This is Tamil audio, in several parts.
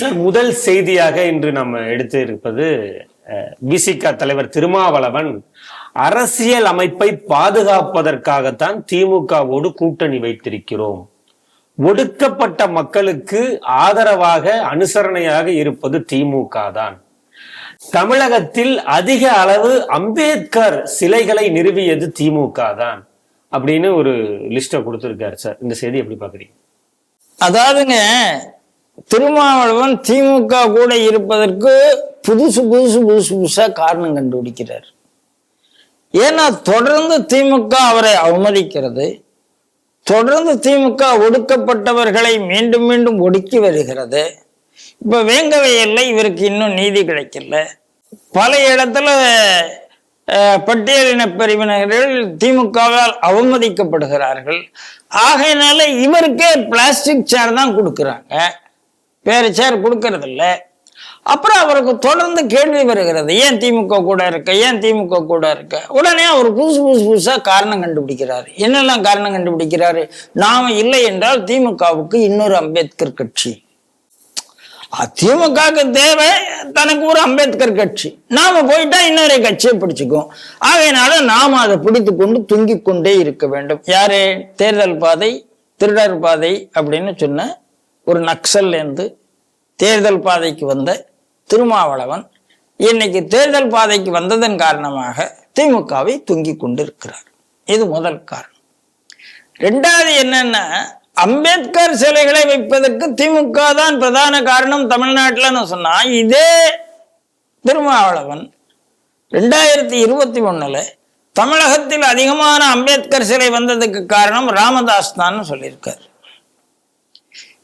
சார் முதல் செய்தியாக இன்று நம்ம எடுத்து இருப்பது பிசிக தலைவர் திருமாவளவன் அரசியல் அமைப்பை பாதுகாப்பதற்காகத்தான் திமுகவோடு கூட்டணி வைத்திருக்கிறோம். ஒடுக்கப்பட்ட மக்களுக்கு ஆதரவாக அனுசரணையாக இருப்பது திமுக தான் தமிழகத்தில் அதிக அளவு அம்பேத்கர் சிலைகளை நிறுவியது திமுக தான் அப்படின்னு ஒரு லிஸ்ட கொடுத்திருக்காரு சார். இந்த செய்தி எப்படி பாக்குறீங்க அதாவதுங்க திருமாவளவன் திமுக கூட இருப்பதற்கு புதுசு புதுசு புதுசு புதுசாக காரணம் கண்டுபிடிக்கிறார். ஏன்னா தொடர்ந்து திமுக அவரை அவமதிக்கிறது. தொடர்ந்து திமுக ஒடுக்கப்பட்டவர்களை மீண்டும் மீண்டும் ஒடுக்கி வருகிறது. இப்போ வேங்கவையில் இவருக்கு இன்னும் நீதி கிடைக்கல. பல இடத்துல பட்டியலின பிரிவினர்கள் திமுகவால் அவமதிக்கப்படுகிறார்கள். ஆகையினால இவருக்கே பிளாஸ்டிக் சேர் தான் கொடுக்குறாங்க. வேற சேர் கொடுக்கறதில்ல. அப்புறம் அவருக்கு தொடர்ந்து கேள்வி வருகிறது. ஏன் திமுக கூட இருக்க? ஏன் திமுக கூட இருக்க? உடனே அவர் புதுசு புதுசு புதுசாக காரணம் கண்டுபிடிக்கிறாரு. என்னெல்லாம் காரணம் கண்டுபிடிக்கிறாரு? நாம இல்லை என்றால் திமுகவுக்கு இன்னொரு அம்பேத்கர் கட்சி. திமுகவுக்கு தேவை தனக்கு ஒரு அம்பேத்கர் கட்சி. நாம போயிட்டா இன்னொரு கட்சியை பிடிச்சுக்கும். ஆகையினால நாம அதை பிடித்து கொண்டு தூங்கி கொண்டே இருக்க வேண்டும். யாரு? தேர்தல் பாதை திருடர் பாதை அப்படின்னு சொன்ன ஒரு நக்சல்ல இருந்து தேர்தல் பாதைக்கு வந்த திருமாவளவன் இன்னைக்கு தேர்தல் பாதைக்கு வந்ததன் காரணமாக திமுகவை தொங்கிக் கொண்டிருக்கிறார். இது முதல் காரணம். ரெண்டாவது என்னன்னா அம்பேத்கர் சிலைகளை வைப்பதற்கு திமுக தான் பிரதான காரணம் தமிழ்நாட்டில்னு சொன்னா இதே திருமாவளவன் ரெண்டாயிரத்தி இருபத்தி ஒண்ணுல தமிழகத்தில் அதிகமான அம்பேத்கர் சிலை வந்ததுக்கு காரணம் ராமதாஸ் தான் சொல்லியிருக்காரு.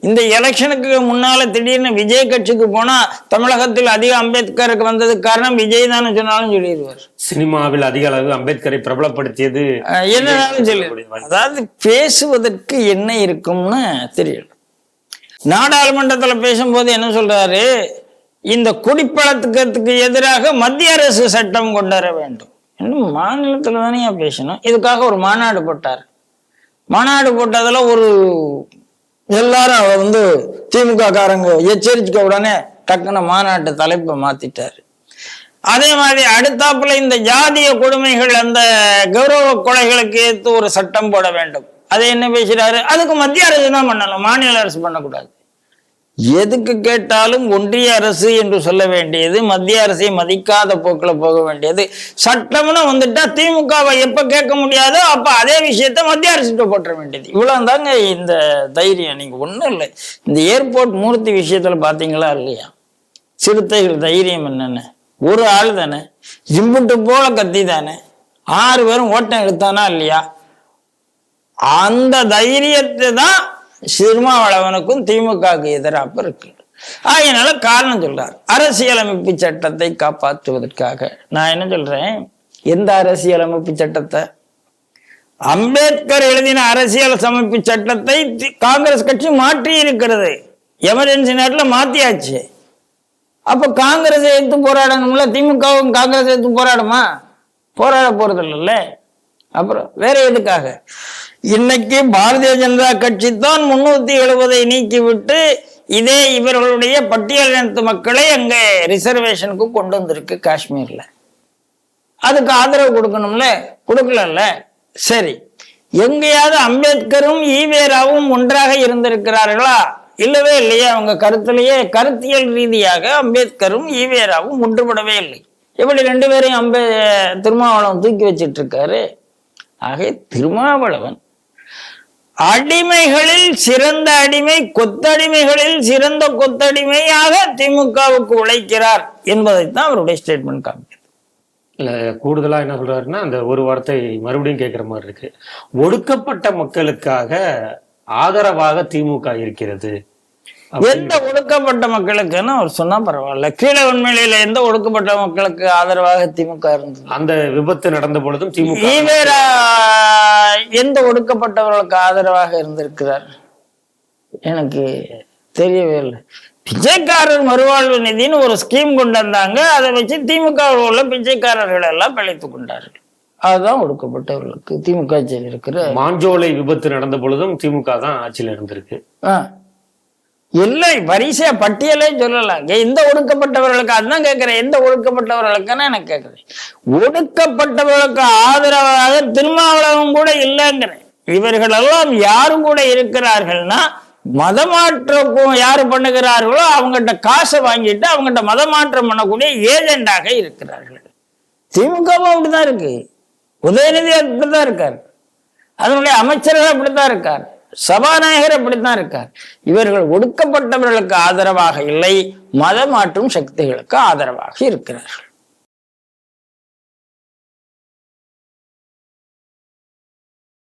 இந்த எலெக்ஷனுக்கு முன்னால திடீர்னு விஜய் கட்சிக்கு போனா தமிழகத்தில் அதிக அம்பேத்கருக்கு வந்ததுக்கு காரணம் விஜய் தானே சொன்னாலும் சொல்லிடுவார். சினிமாவில் அதிக அளவு அம்பேத்கரை பிரபலப்படுத்தியது அஹ் என்னனாலும் சொல்லிடுவார் அதாவது பேசுவதற்கு என்ன இருக்கும்னு தெரியல. நாடாளுமன்றத்துல பேசும்போது என்ன சொல்றாரு? இந்த குடிப்பழக்கத்துக்கு எதிராக மத்திய அரசு சட்டம் கொண்டு வர வேண்டும். இன்னும் மாநிலத்துல தானே பேசணும். இதுக்காக ஒரு மாநாடு போட்டார். மாநாடு போட்டதுல ஒரு எல்லாரும் அவர் வந்து திமுக காரங்க எச்சரிக்க உடனே டக்குன்னு மாநாட்டு தலைப்பை மாத்திட்டாரு. அதே மாதிரி அடுத்தாப்புல இந்த ஜாதிய கொடுமைகள் அந்த கௌரவ கொலைகளுக்கு ஏற்று ஒரு சட்டம் போட வேண்டும். அதை என்ன பேசுறாரு? அதுக்கு மத்திய அரசு தான் பண்ணணும்? மாநில அரசு பண்ணக்கூடாது. எதுக்கு கேட்டாலும் ஒன்றிய அரசு என்று சொல்ல வேண்டியது மத்திய அரசை மதிக்காத போக்கில் போக வேண்டியது. சட்டம்னு வந்துட்டா திமுகவை எப்ப கேட்க முடியாதோ அப்ப அதே விஷயத்த மத்திய அரசுகிட்ட போட்டுற வேண்டியது. இவ்வளவு தாங்க இந்த தைரியம். நீங்க ஒண்ணும் இல்லை. இந்த ஏர்போர்ட் மூர்த்தி விஷயத்துல பாத்தீங்களா இல்லையா? சிறுத்தைகள் தைரியம் என்னென்ன? ஒரு ஆள் தானே? ஜிம்புட்டு போல கத்தி தானே? ஆறு பேரும் ஓட்டம் எடுத்தானா இல்லையா? அந்த தைரியத்தை தான் சிறுமாவளவனுக்கும் திமுகவுக்கு எதிராக இருக்கு ஆகையினால காரணம் சொல்றார். அரசியலமைப்பு சட்டத்தை காப்பாற்றுவதற்காக. நான் என்ன சொல்றேன்? எந்த அரசியலமைப்பு சட்டத்தை? அம்பேத்கர் எழுதின அரசியல் அமைப்பு சட்டத்தை தி- காங்கிரஸ் கட்சி மாற்றி இருக்கிறது. எமர்ஜென்சி நேரத்தில் மாத்தியாச்சு. அப்ப காங்கிரஸ் எடுத்து போராடணும்ல? திமுகவும் காங்கிரஸ் எடுத்து போராடுமா? போராட போறது இல்லைல்ல அப்புறம் வேற எதுக்காக? இன்னைக்கு பாரதிய ஜனதா கட்சி தான் முன்னூத்தி எழுபதை நீக்கிவிட்டு இதே இவர்களுடைய பட்டியலினத்து மக்களை அங்க ரிசர்வேஷனுக்கு கொண்டு வந்திருக்கு காஷ்மீர்ல. அதுக்கு ஆதரவு கொடுக்கணும்ல? கொடுக்கலல்ல? சரி. எங்கேயாவது அம்பேத்கரும் ஈவேராவும் ஒன்றாக இருந்திருக்கிறார்களா? இல்லவே இல்லையா. அவங்க கருத்திலேயே கருத்தியல் ரீதியாக அம்பேத்கரும் ஈவேராவும் ஒன்றுபடவே இல்லை. இப்படி ரெண்டு பேரையும் அம்பே திருமாவளவன் தூக்கி வச்சிட்டு இருக்காரு ஆக திருமாவளவன் அடிமைகளில் சிறந்த அடிமை கொத்தடிமைகளில் சிறந்த கொத்தடிமையாக திமுகவுக்கு உழைக்கிறார் என்பதைத்தான் அவருடைய ஸ்டேட்மெண்ட் காமிக்கிறது இல்லை கூடுதலாக என்ன சொல்றாருன்னா அந்த ஒரு வார்த்தை மறுபடியும் கேட்குற மாதிரி இருக்கு. ஒடுக்கப்பட்ட மக்களுக்காக ஆதரவாக திமுக இருக்கிறது. எந்த ஒடுக்கப்பட்ட மக்களுக்குன்னு அவர் சொன்னா பரவாயில்ல. கீழே உண்மையில எந்த ஒடுக்கப்பட்ட மக்களுக்கு ஆதரவாக திமுக இருந்தது? அந்த விபத்து நடந்த பொழுதும் திமுக ஈவேரா எந்த ஒடுக்கப்பட்டவர்களுக்கு ஆதரவாக இருந்திருக்கிறார்? எனக்கு தெரியவே இல்லை. பிச்சைக்காரர் மறுவாழ்வு நிதின்னு ஒரு ஸ்கீம் கொண்டு வந்தாங்க. அதை வச்சு திமுக உள்ள பிச்சைக்காரர்கள் எல்லாம் பிழைத்து கொண்டார்கள். அதுதான் ஒடுக்கப்பட்டவர்களுக்கு திமுக ஆட்சியில் இருக்கிற மாஞ்சோலை விபத்து நடந்த பொழுதும் திமுக தான் ஆட்சியில் இருந்திருக்கு. இல்லை வரிசையா பட்டியலே சொல்லலாம் எந்த ஒடுக்கப்பட்டவர்களுக்கு அதுதான் கேட்கிறேன். எந்த ஒடுக்கப்பட்டவர்களுக்குன்னு எனக்கு கேட்கிறேன். ஒடுக்கப்பட்டவர்களுக்கு ஆதரவாக திருமாவளவன் கூட இல்லைங்கிறேன். இவர்களெல்லாம் யாரும் கூட இருக்கிறார்கள்னா மதமாற்றம் யார் பண்ணுகிறார்களோ அவங்ககிட்ட காசை வாங்கிட்டு அவங்ககிட்ட மதமாற்றம் பண்ணக்கூடிய ஏஜெண்டாக இருக்கிறார்கள். திமுகவும் அப்படிதான் இருக்கு. உதயநிதி அப்படிதான் இருக்கார். அதனுடைய அமைச்சர்கள் அப்படித்தான் இருக்கார். சபாநாயகர் அப்படித்தான் இருக்கார். இவர்கள் ஒடுக்கப்பட்டவர்களுக்கு ஆதரவாக இல்லை மதமாற்றும் சக்திகளுக்கு ஆதரவாக இருக்கிறார்கள்.